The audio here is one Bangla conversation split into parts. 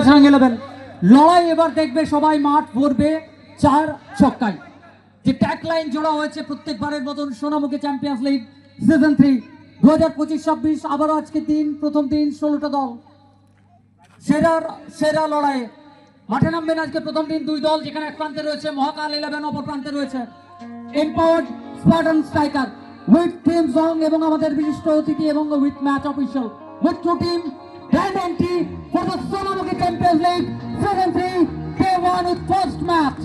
বজরং ইলেভেন লড়াই এবার দেখবে সবাই মাঠ ভরবে চার ছক্কায়। যে ট্যাগ লাইন জোড়া হয়েছে প্রত্যেকবারের মতন Sonamukhi champions league season three দু হাজার পঁচিশ, ছাব্বিশ আবারও আজকে দিন, প্রথম দিন ষোলোটা দল। সেরার, সেরা লড়াইয়ে। মাঠে নামবেন আজকে প্রথম দিন দুই দল, যেখানে এক প্রান্তে রয়েছে মহাকাল ইলেভেন অপর প্রান্তে রয়েছে empowered Spartan striker with team song এবং আমাদের বিশিষ্ট অতিথি এবং with match official with two team entry for the Sonamukhi champions league season three day one with first match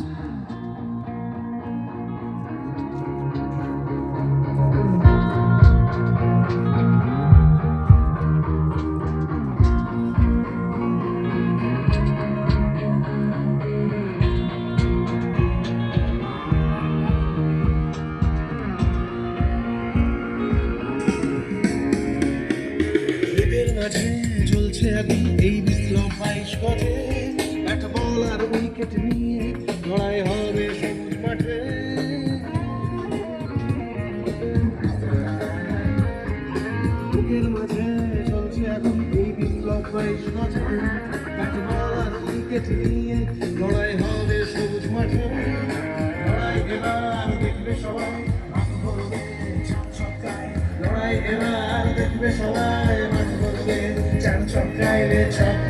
এদের মাঝে চলছে এখন এই গজে এক বল আর উইকেট নিয়ে লড়াই হবে সবুজ মাঠে। এদের মাঝে চলছে এখন এই বিপ্লব বাইশ গজে এক বল আর উইকেট নিয়ে লড়াই এবার দেখবে সবাই, মাঠ ভরবে চার ছক্কায়। রে ছক্কা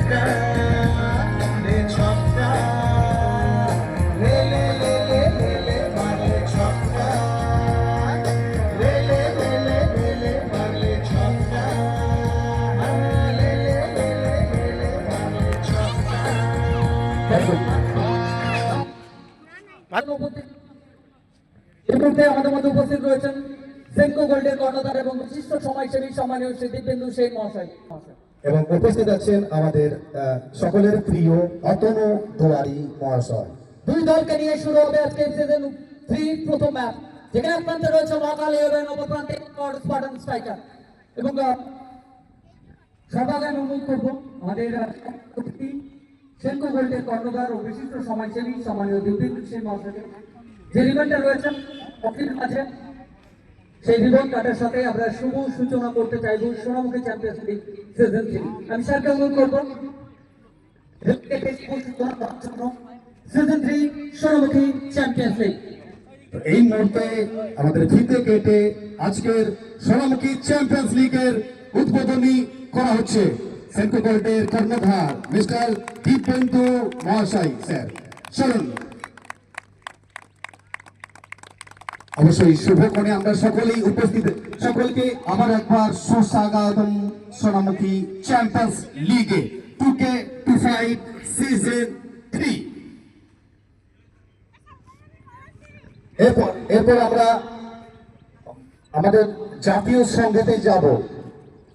আমাদের মধ্যে উপস্থিত রয়েছেন সেনকো এবং এবং উপস্থিত আছেন আমাদের সকলের প্রিয় অতনু দুয়ারি মহাশয়। দুই দলকে নিয়ে শুরু হবে আজকে প্রথম ম্যাচ যেখানে এক প্রান্তে রয়েছে মহাকাল ইলেভেন অপর প্রান্তে স্পার্টন স্ট্রাইকার এবং সবার অনুরোধ করব আমাদের কর্ণধার ও বিশিষ্ট সমাজসেবী, সম্মানীয় যে অখিল সেই রিবন কাটার সাথে আমরা শুভ সূচনা করতে চাইব, সোনামুখী লিগ সিজন থ্রি আমি স্যারকে অনুরোধ করব সিজন থ্রি সোনামুখী লিগ এই মুহূর্তে আমাদের ফিতে কেটে আজকের সোনামুখী চ্যাম্পিয়ন্স লিগের উদ্বোধনী করা হচ্ছে। সেন্ট্রো গোল্ডের কর্ণধার, মিস্টার দীপেন্দু মহাশয়, স্যার। চলুন। অবশ্যই শুভক্ষণে আমরা সকলেই উপস্থিত। সকলকে আবার একবার সুস্বাগতম সোনামুখী চ্যাম্পিয়ন্স লিগে two K two five season three. এরপর এরপর আমরা আমাদের জাতীয় সঙ্গীতে যাব।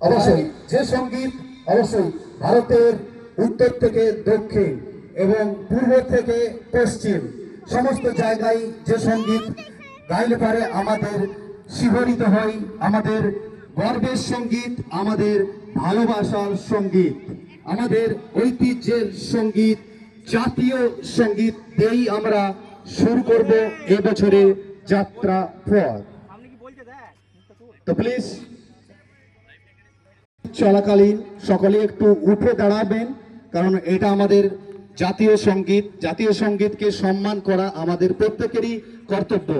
অবশ্যই যে সংগীত অবশ্যই ভারতের উত্তর থেকে দক্ষিণ এবং পূর্ব থেকে পশ্চিম সমস্ত জায়গায় যে সংগীত গাইলে পারে আমাদের শিহরিত হয় আমাদের গর্বের সংগীত আমাদের ভালোবাসার সংগীত আমাদের ঐতিহ্যের সংগীত জাতীয় সংগীত দিয়েই আমরা শুরু করব এবছরে যাত্রা পথ তো প্লিজ চলাকালীন সকলে একটু উঠে দাঁড়াবেন, কারণ এটা আমাদের জাতীয় সংগীত। জাতীয় সঙ্গীতকে সম্মান করা আমাদের প্রত্যেকেরই কর্তব্য।